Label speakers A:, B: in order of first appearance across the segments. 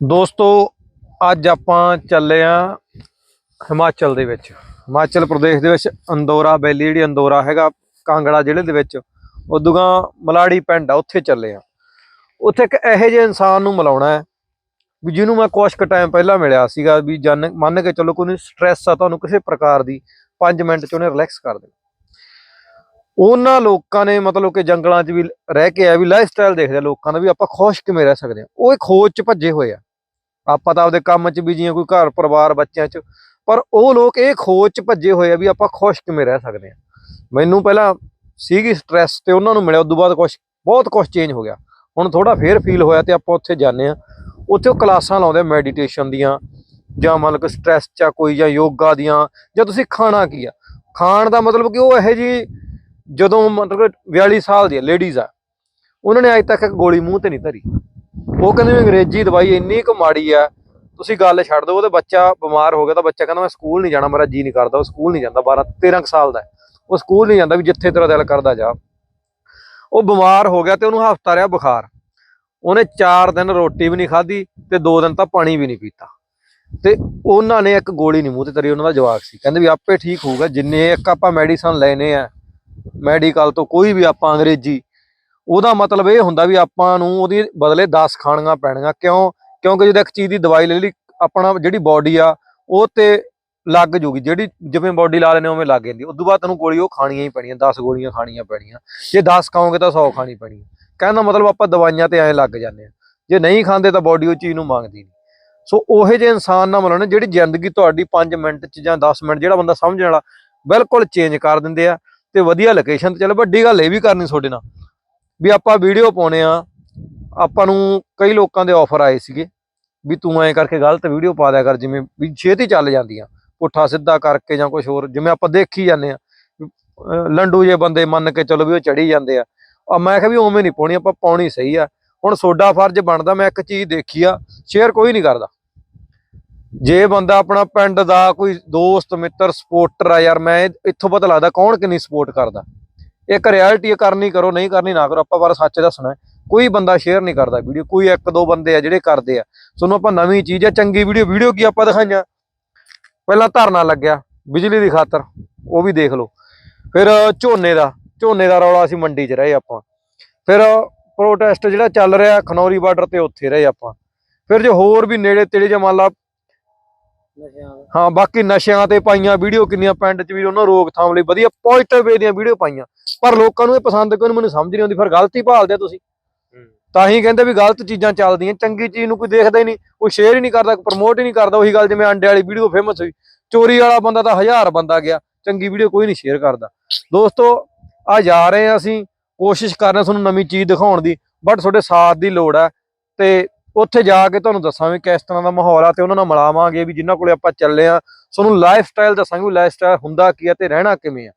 A: ਦੋਸਤੋ, ਅੱਜ ਆਪਾਂ ਚੱਲੇ ਆ ਹਿਮਾਚਲ ਦੇ ਵਿੱਚ। ਹਿਮਾਚਲ ਪ੍ਰਦੇਸ਼ ਦੇ ਵਿੱਚ ਅੰਦੋਰਾ ਵੈਲੀ, ਜਿਹੜੀ ਅੰਦੋਰਾ ਹੈਗਾ, ਕਾਂਗੜਾ ਜ਼ਿਲ੍ਹੇ ਦੇ ਵਿੱਚ ਉਦੋਂਗਾ ਮਲਾੜੀ ਪਿੰਡ ਆ, ਉੱਥੇ ਚੱਲੇ ਆ। ਉੱਥੇ ਇੱਕ ਇਹੋ ਜਿਹੇ ਇਨਸਾਨ ਨੂੰ ਮਿਲਾਉਣਾ ਹੈ, ਵੀ ਜਿਹਨੂੰ ਮੈਂ ਕੁਛ ਕੁ ਟਾਈਮ ਪਹਿਲਾਂ ਮਿਲਿਆ ਸੀਗਾ, ਵੀ ਜਨ ਮੰਨ ਕੇ ਚੱਲੋ ਕੋਈ ਸਟ੍ਰੈਸ ਆ, ਤੁਹਾਨੂੰ ਕਿਸੇ ਪ੍ਰਕਾਰ ਦੀ 5 ਮਿੰਟ ਚ ਉਹਨੇ ਰਿਲੈਕਸ ਕਰ ਦੇਣਾ। ਉਹਨਾਂ ਲੋਕਾਂ ਨੇ ਮਤਲਬ ਕਿ ਜੰਗਲਾਂ 'ਚ ਵੀ ਰਹਿ ਕੇ ਆ ਵੀ ਲਾਈਫ ਸਟਾਈਲ ਦੇਖਦੇ ਆ ਲੋਕਾਂ ਦਾ, ਵੀ ਆਪਾਂ ਖੁਸ਼ ਕਿਵੇਂ ਰਹਿ ਸਕਦੇ ਆ। ਉਹ ਇੱਕ ਖੋਜ 'ਚ ਭੱਜੇ ਹੋਏ ਆ। ਆਪਾਂ ਤਾਂ ਆਪਦੇ ਕੰਮ 'ਚ ਬਿਜ਼ੀ ਆ, ਕੋਈ ਘਰ ਪਰਿਵਾਰ ਬੱਚਿਆਂ 'ਚ। ਪਰ ਉਹ ਲੋਕ ਇਹ ਖੋਜ 'ਚ ਭੱਜੇ ਹੋਏ ਆ ਵੀ ਆਪਾਂ ਖੁਸ਼ ਕਿਵੇਂ ਰਹਿ ਸਕਦੇ ਆ ਮੈਨੂੰ ਪਹਿਲਾਂ ਸੀਗੀ ਸਟ੍ਰੈਸ ਤੇ ਉਹਨਾਂ ਨੂੰ ਮਿਲਿਆ, ਉਦੋਂ ਬਾਅਦ ਕੁਝ ਬਹੁਤ ਕੁਝ ਚੇਂਜ ਹੋ ਗਿਆ। ਹੁਣ ਥੋੜਾ ਫੇਰ ਫੀਲ ਹੋਇਆ ਤੇ ਆਪਾਂ ਉੱਥੇ ਜਾਂਦੇ ਆ ਉੱਥੇ ਉਹ ਕਲਾਸਾਂ ਲਾਉਂਦੇ ਮੈਡੀਟੇਸ਼ਨ ਦੀਆਂ, ਜਾਂ ਮਤਲਬ ਕਿ ਸਟ੍ਰੈਸ 'ਚ ਆ ਕੋਈ, ਜਾਂ ਯੋਗਾ ਦੀਆਂ, ਜਾਂ ਤੁਸੀਂ ਖਾਣਾ ਕੀ ਆ। ਖਾਣ ਦਾ ਮਤਲਬ ਕਿ ਉਹ ਇਹੋ ਜੀ ਜਦੋਂ ਮਤਲਬ ਕਿ 42 ਸਾਲ ਦੀ ਲੇਡੀਜ਼ ਆ, ਉਹਨਾਂ ਨੇ ਅੱਜ ਤੱਕ ਇੱਕ ਗੋਲੀ ਮੂੰਹ ਤੇ ਨਹੀਂ ਧਰੀ। ਉਹ ਕਹਿੰਦੇ ਵੀ ਅੰਗਰੇਜ਼ੀ ਦਵਾਈ ਇੰਨੀ ਕੁ ਮਾੜੀ ਆ, ਤੁਸੀਂ ਗੱਲ ਛੱਡ ਦਿਓ, ਉਹਦਾ ਬੱਚਾ ਬਿਮਾਰ ਹੋ ਗਿਆ ਤਾਂ ਬੱਚਾ ਕਹਿੰਦਾ ਮੈਂ ਸਕੂਲ ਨਹੀਂ ਜਾਣਾ, ਮੇਰਾ ਜੀ ਨਹੀਂ ਕਰਦਾ, ਉਹ ਸਕੂਲ ਨਹੀਂ ਜਾਂਦਾ 12 13 ਕੁ ਸਾਲ ਦਾ ਉਹ ਸਕੂਲ ਨਹੀਂ ਜਾਂਦਾ ਵੀ ਜਿੱਥੇ ਤੇਰਾ ਦਿਲ ਕਰਦਾ ਜਾ। ਉਹ ਬਿਮਾਰ ਹੋ ਗਿਆ ਤੇ ਉਹਨੂੰ ਹਫਤਾ ਰਿਹਾ ਬੁਖਾਰ। ਉਹਨੇ 4 ਦਿਨ ਰੋਟੀ ਵੀ ਨਹੀਂ ਖਾਧੀ ਤੇ 2 ਦਿਨ ਤਾਂ ਪਾਣੀ ਵੀ ਨਹੀਂ ਪੀਤਾ। ਤੇ ਉਹਨਾਂ ਨੇ ਇੱਕ ਗੋਲੀ ਨਹੀਂ ਮੂੰਹ ਤੇ ਤਰੀ ਉਹਨਾਂ ਦਾ ਜਵਾਬ ਸੀ। ਕਹਿੰਦੇ ਵੀ ਆਪੇ ਠੀਕ ਹੋਊਗਾ, ਜਿੰਨੇ ਇੱਕ ਆਪਾਂ ਮੈਡੀਸਨ ਲੈਨੇ ਆ ਮੈਡੀਕਲ ਤੋਂ ਕੋਈ ਵੀ ਆਪਾਂ ਅੰਗਰੇਜ਼ੀ ਉਹਦਾ ਮਤਲਬ ਇਹ ਹੁੰਦਾ ਵੀ ਆਪਾਂ ਨੂੰ ਉਹਦੀ ਬਦਲੇ 10 ਖਾਣੀਆਂ ਪੈਣੀਆਂ। ਕਿਉਂ? ਕਿਉਂਕਿ ਜਦੋਂ ਇੱਕ ਚੀਜ਼ ਦੀ ਦਵਾਈ ਲੈ ਲਈ, ਆਪਣਾ ਜਿਹੜੀ ਬਾਡੀ ਆ, ਉਹ ਤੇ ਲੱਗ ਜੂਗੀ। ਜਿਹੜੀ ਜਿਵੇਂ ਬਾਡੀ ਲਾ ਲੈਨੇ ਉਵੇਂ ਲੱਗ ਜਾਂਦੀ। ਉਸ ਤੋਂ ਬਾਅਦ ਤੈਨੂੰ ਗੋਲੀ ਉਹ ਖਾਣੀਆਂ ਹੀ ਪੈਣੀਆਂ 10 ਗੋਲੀਆਂ ਖਾਣੀਆਂ ਪੈਣੀਆਂ। ਜੇ 10 ਖਾਓਗੇ ਤਾਂ 100 ਖਾਣੀ ਪੈਣੀ। ਕਹਿੰਦਾ ਮਤਲਬ ਆਪਾਂ ਦਵਾਈਆਂ ਤੇ ਐਂ ਲੱਗ ਜਾਂਦੇ ਆ। ਜੇ ਨਹੀਂ ਖਾਂਦੇ ਤਾਂ ਬਾਡੀ ਉਹ ਚੀਜ਼ ਨੂੰ ਮੰਗਦੀ ਨਹੀਂ। ਸੋ ਉਹੇ ਜਿਹੇ ਇਨਸਾਨ ਨਾਲ ਮਿਲਣਾ ਜਿਹੜੀ ਜ਼ਿੰਦਗੀ ਤੁਹਾਡੀ 5 ਮਿੰਟ ਚ ਜਾਂ 10 ਮਿੰਟ ਜਿਹੜਾ ਬੰਦਾ ਸਮਝਣ ਵਾਲਾ ਬਿਲਕੁਲ ਚੇਂਜ ਕਰ ਦਿੰਦੇ ਆ। ਤੇ ਵਧੀਆ ਲੋਕੇਸ਼ਨ ਤੇ ਚਲੋ, ਵੱਡੀ ਗੱਲ ਇਹ ਵੀ ਕਰਨੀ ਤੁਹਾਡੇ ਨਾਲ। ਵੀ ਆਪਾਂ ਵੀਡੀਓ ਪਾਉਣੇ ਆ। ਆਪਾਂ ਨੂੰ ਕਈ ਲੋਕਾਂ ਦੇ ਆਫਰ ਆਏ ਸੀਗੇ ਵੀ ਤੂੰ ਐਂ ਕਰਕੇ ਗਲਤ ਵੀਡੀਓ ਪਾ ਦਿਆ ਕਰ, ਜਿਵੇਂ ਵੀ ਛੇਤੀ ਚੱਲ ਜਾਂਦੀਆਂ। ਪੁੱਠਾ ਸਿੱਧਾ ਕਰਕੇ ਜਾਂ ਕੁਝ ਹੋਰ, ਜਿਵੇਂ ਆਪਾਂ ਦੇਖੀ ਜਾਂਦੇ ਆ। ਲੰਡੂ ਜੇ ਬੰਦੇ ਮੰਨ ਕੇ ਚਲੋ ਵੀ ਉਹ ਚੜੀ ਜਾਂਦੇ ਆ। ਆ ਮੈਂ ਕਿਹਾ ਵੀ ਉਵੇਂ ਨਹੀਂ ਪਾਉਣੀ, ਆਪਾਂ ਪਾਉਣੀ ਸਹੀ ਆ। ਹੁਣ ਸੋਡਾ ਫਰਜ਼ ਬਣਦਾ, ਮੈਂ ਇੱਕ ਚੀਜ਼ ਦੇਖੀ ਆ ਸ਼ੇਅਰ ਕੋਈ ਨਹੀਂ ਕਰਦਾ। ਜੇ ਬੰਦਾ ਆਪਣਾ ਪਿੰਡ ਦਾ ਕੋਈ ਦੋਸਤ, ਮਿੱਤਰ ਸਪੋਰਟਰ ਆ ਯਾਰ, ਮੈਂ ਇੱਥੋਂ ਪਤਾ ਲੱਗਦਾ ਕੌਣ ਕਿੰਨੀ ਸਪੋਰਟ ਕਰਦਾ। ਇੱਕ ਰਿਐਲਿਟੀ ਕਰਨੀ ਕਰੋ, ਨਹੀਂ ਕਰਨੀ ਨਾ ਕਰੋ, ਆਪਾਂ ਪਰ ਸੱਚ ਦੱਸਣਾ ਕੋਈ ਬੰਦਾ ਸ਼ੇਅਰ ਨਹੀਂ ਕਰਦਾ ਵੀਡੀਓ ਕੋਈ ਇੱਕ ਦੋ ਬੰਦੇ ਆ ਜਿਹੜੇ ਕਰਦੇ ਆ। ਤੁਹਾਨੂੰ ਆਪਾਂ ਨਵੀਂ ਚੀਜ਼ ਆ, ਚੰਗੀ ਵੀਡੀਓ ਵੀਡੀਓ ਕੀ ਆਪਾਂ ਦਿਖਾਈਆਂ? ਪਹਿਲਾਂ ਧਰਨਾ ਲੱਗਿਆ, ਬਿਜਲੀ ਦੀ ਖਾਤਰ, ਉਹ ਵੀ ਦੇਖ ਲਓ। ਫਿਰ ਝੋਨੇ ਦਾ ਝੋਨੇ ਦਾ ਰੌਲਾ ਅਸੀਂ ਮੰਡੀ 'ਚ ਰਹੇ ਆਪਾਂ। ਫਿਰ ਪ੍ਰੋਟੈਸਟ ਜਿਹੜਾ ਚੱਲ ਰਿਹਾ, ਖਨੌਰੀ ਬਾਰਡਰ ਤੇ ਉੱਥੇ ਰਹੇ ਆਪਾਂ। ਫਿਰ ਜੇ ਹੋਰ ਵੀ ਨੇੜੇ ਤੇੜੇ ਜੇ ਮੰਨ ਲਾ ਹਾਂ ਬਾਕੀ ਨਸ਼ਿਆਂ ਤੇ ਪਾਈਆਂ ਵੀਡੀਓ ਕਿੰਨੀਆਂ ਪਿੰਡ 'ਚ ਵੀ ਉਹਨਾਂ ਰੋਕਥਾਮ ਲਈ ਵਧੀਆ ਪੋਜ਼ਿਟਿਵ ਵੇ ਦੀਆਂ ਵੀਡੀਓ ਪਾਈਆਂ। ਪਰ ਲੋਕਾਂ ਨੂੰ ਇਹ ਪਸੰਦ ਕਿਉਂ ਮੈਨੂੰ ਸਮਝ ਨਹੀਂ ਆਉਂਦੀ ਫਿਰ ਗਲਤੀ ਭਾਲਦੇ ਆ ਤੁਸੀਂ। ਤਾਂ ਹੀ ਕਹਿੰਦੇ ਵੀ ਗਲਤ ਚੀਜ਼ਾਂ ਚੱਲਦੀਆਂ ਚੰਗੀ ਚੀਜ਼ ਨੂੰ ਕੋਈ ਦੇਖਦਾ ਹੀ ਨਹੀਂ ਕੋਈ ਸ਼ੇਅਰ ਹੀ ਨਹੀਂ ਕਰਦਾ ਪ੍ਰਮੋਟ ਹੀ ਨਹੀਂ ਕਰਦਾ। ਉਹੀ ਗੱਲ ਜਿਵੇਂ ਅੰਡੇ ਵਾਲੀ ਵੀਡੀਓ ਫੇਮਸ ਹੋਈ ਚੋਰੀ ਵਾਲਾ ਬੰਦਾ ਤਾਂ ਹਜ਼ਾਰ ਬੰਦਾ ਗਿਆ ਚੰਗੀ ਵੀਡੀਓ ਕੋਈ ਨਹੀਂ ਸ਼ੇਅਰ ਕਰਦਾ। ਦੋਸਤੋ ਆ ਜਾ ਰਹੇ ਆ ਅਸੀਂ ਕੋਸ਼ਿਸ਼ ਕਰ ਰਹੇ ਹਾਂ ਤੁਹਾਨੂੰ ਨਵੀਂ ਚੀਜ਼ ਦਿਖਾਉਣ ਦੀ ਬਟ ਤੁਹਾਡੇ ਸਾਥ ਦੀ ਲੋੜ ਹੈ। ਤੇ ਉੱਥੇ ਜਾ ਕੇ ਤੁਹਾਨੂੰ ਦੱਸਾਂਗੇ ਕਿਸ ਤਰ੍ਹਾਂ ਦਾ ਮਾਹੌਲ ਆ ਤੇ ਉਹਨਾਂ ਨਾਲ ਮਿਲਾਵਾਂਗੇ ਵੀ ਜਿਨ੍ਹਾਂ ਕੋਲੇ ਆਪਾਂ ਚੱਲੇ ਆ। ਤੁਹਾਨੂੰ ਲਾਈਫ ਸਟਾਈਲ ਦੱਸਾਂਗੇ ਵੀ ਲਾਈਫ ਸਟਾਈਲ ਹੁੰਦਾ ਕੀ ਆ ਤੇ ਰਹਿਣਾ ਕਿਵੇਂ ਆ।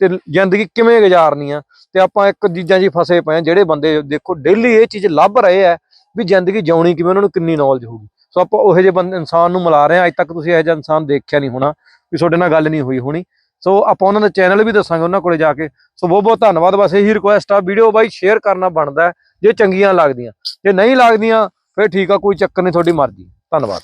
A: ਤੇ ਜ਼ਿੰਦਗੀ ਕਿਵੇਂ ਗੁਜ਼ਾਰਨੀ ਆ। ਤੇ ਆਪਾਂ ਇੱਕ ਚੀਜ਼ਾਂ 'ਚ ਫਸੇ ਪਏ ਆ, ਜਿਹੜੇ ਬੰਦੇ ਦੇਖੋ ਡੇਲੀ ਇਹ ਚੀਜ਼ ਲੱਭ ਰਹੇ ਆ ਵੀ ਜ਼ਿੰਦਗੀ ਜਿਉਣੀ ਕਿਵੇਂ, ਉਹਨਾਂ ਨੂੰ ਕਿੰਨੀ ਨੌਲੇਜ ਹੋਊਗੀ। ਸੋ ਆਪਾਂ ਉਹੋ ਜਿਹੇ ਬੰਦੇ, ਇਨਸਾਨ ਨੂੰ ਮਿਲਾ ਰਹੇ ਆ। ਅੱਜ ਤੱਕ ਤੁਸੀਂ ਇਹੋ ਜਿਹਾ ਇਨਸਾਨ ਦੇਖਿਆ ਨਹੀਂ ਹੋਣਾ ਵੀ ਤੁਹਾਡੇ ਨਾਲ ਗੱਲ ਨਹੀਂ ਹੋਈ ਹੋਣੀ। ਸੋ ਆਪਾਂ ਉਹਨਾਂ ਦਾ ਚੈਨਲ ਵੀ ਦੱਸਾਂਗੇ ਉਹਨਾਂ ਕੋਲੇ ਜਾ ਕੇ। ਸੋ ਬਹੁਤ ਬਹੁਤ ਧੰਨਵਾਦ। ਬਸ ਇਹੀ ਰਿਕੁਐਸਟ ਆ ਵੀਡੀਓ ਬਾਈ ਸ਼ੇਅਰ ਕਰਨਾ ਬਣਦਾ ਜੇ ਚੰਗੀਆਂ ਲੱਗਦੀਆਂ। ਜੇ ਨਹੀਂ ਲੱਗਦੀਆਂ ਫਿਰ ਠੀਕ ਆ ਕੋਈ ਚੱਕਰ ਨਹੀਂ ਤੁਹਾਡੀ ਮਰਜ਼ੀ। ਧੰਨਵਾਦ।